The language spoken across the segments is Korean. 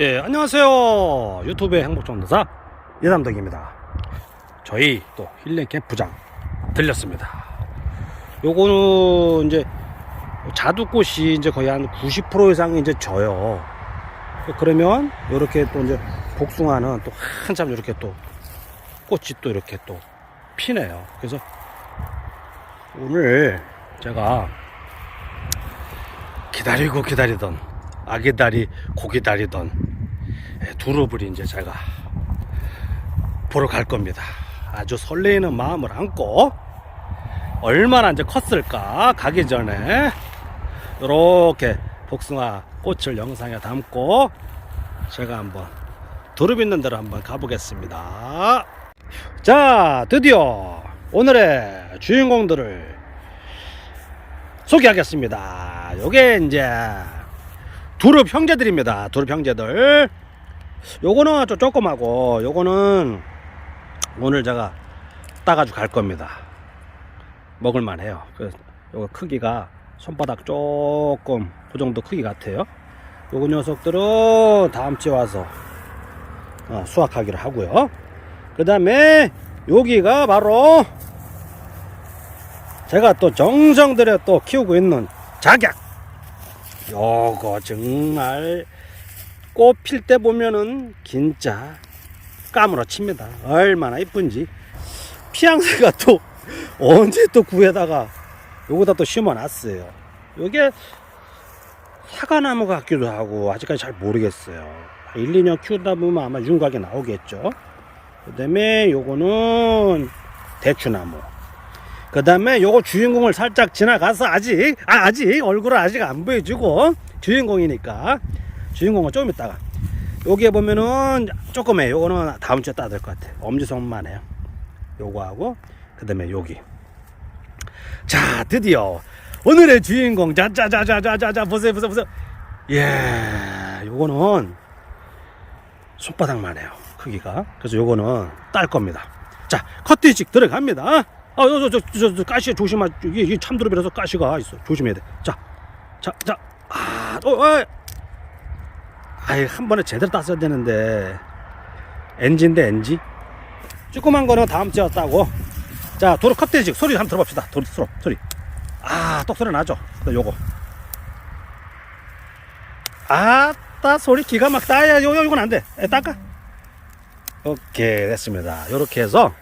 예, 안녕하세요. 유튜브의 행복전도사 예담덕입니다. 저희 또 힐링 캠프장 들렸습니다. 요거는 이제 자두꽃이 이제 거의 한 90% 이상 이제 져요. 그러면 이렇게 또 이제 복숭아는 또 한참 이렇게 또 꽃이 또 이렇게 또 피네요. 그래서 오늘 제가 기다리고 기다리던 아기 다리 고기 다리던 예, 두릅을 이제 제가 보러 갈 겁니다. 아주 설레이는 마음을 안고 얼마나 이제 컸을까 가기 전에 이렇게 복숭아 꽃을 영상에 담고 제가 한번 두릅 있는 데로 한번 가보겠습니다. 자, 드디어 오늘의 주인공들을 소개하겠습니다. 요게 이제 두릅 형제들입니다. 두릅 형제들. 요거는 좀 조그마고 요거는 오늘 제가 따가지고 갈 겁니다. 먹을만 해요. 그래서 요거 크기가 손바닥 조금 그 정도 크기 같아요. 요거 녀석들은 다음 주에 와서 어, 수확하기로 하고요. 그 다음에 여기가 바로 제가 또 정성 들여 또 키우고 있는 작약. 요거 정말 꽃 필 때 보면은 진짜 까무러칩니다. 얼마나 이쁜지. 피양새가 또 언제 또 구에다가 요거다 또 심어놨어요. 요게 사과나무 같기도 하고 아직까지 잘 모르겠어요. 1, 2년 키우다 보면 아마 윤곽이 나오겠죠. 그 다음에 요거는 대추나무. 그 다음에 요거 주인공을 살짝 지나가서 아직, 아, 아직 얼굴을 아직 안 보여주고 주인공이니까 주인공은 좀 이따가 여기에 보면은 조금해 요거는 다음 주에 따야 될 것 같아. 엄지손만 해요. 요거 하고 그 다음에 여기. 자 드디어 오늘의 주인공. 자자자자자자자 보세요 보세요 보세요. 예 요거는 손바닥만 해요 크기가. 그래서 요거는 딸 겁니다. 자 커트식 들어갑니다 아, 저, 저, 저, 저, 가시 조심하, 이게, 이게 참드럽이라서 가시가 있어. 조심해야 돼. 자, 자, 자, 아, 어, 어, 아이, 한 번에 제대로 땄어야 되는데. 엔지인데, 엔지? 조그만 거는 다음 주에 왔다고. 자, 도로 컵대식 소리 한번 들어봅시다. 도로, 소리, 소리. 아, 똑 소리 나죠? 또 요거. 아따, 소리 기가 막다. 야, 요, 요, 이건 안 돼. 에, 닦아. 오케이, 됐습니다. 요렇게 해서.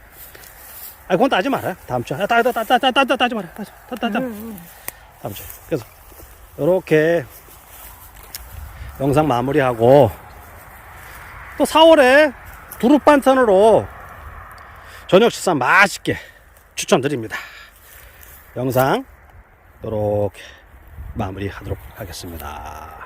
아, 그건 따지 마라. 다음 주에. 아, 따, 따, 따, 따, 따, 따, 따지 마라. 따지, 따, 따, 따. 다음 주에. 그래서, 요렇게 영상 마무리하고, 또 4월에 두릅 반찬으로 저녁 식사 맛있게 추천드립니다. 영상, 요렇게 마무리하도록 하겠습니다.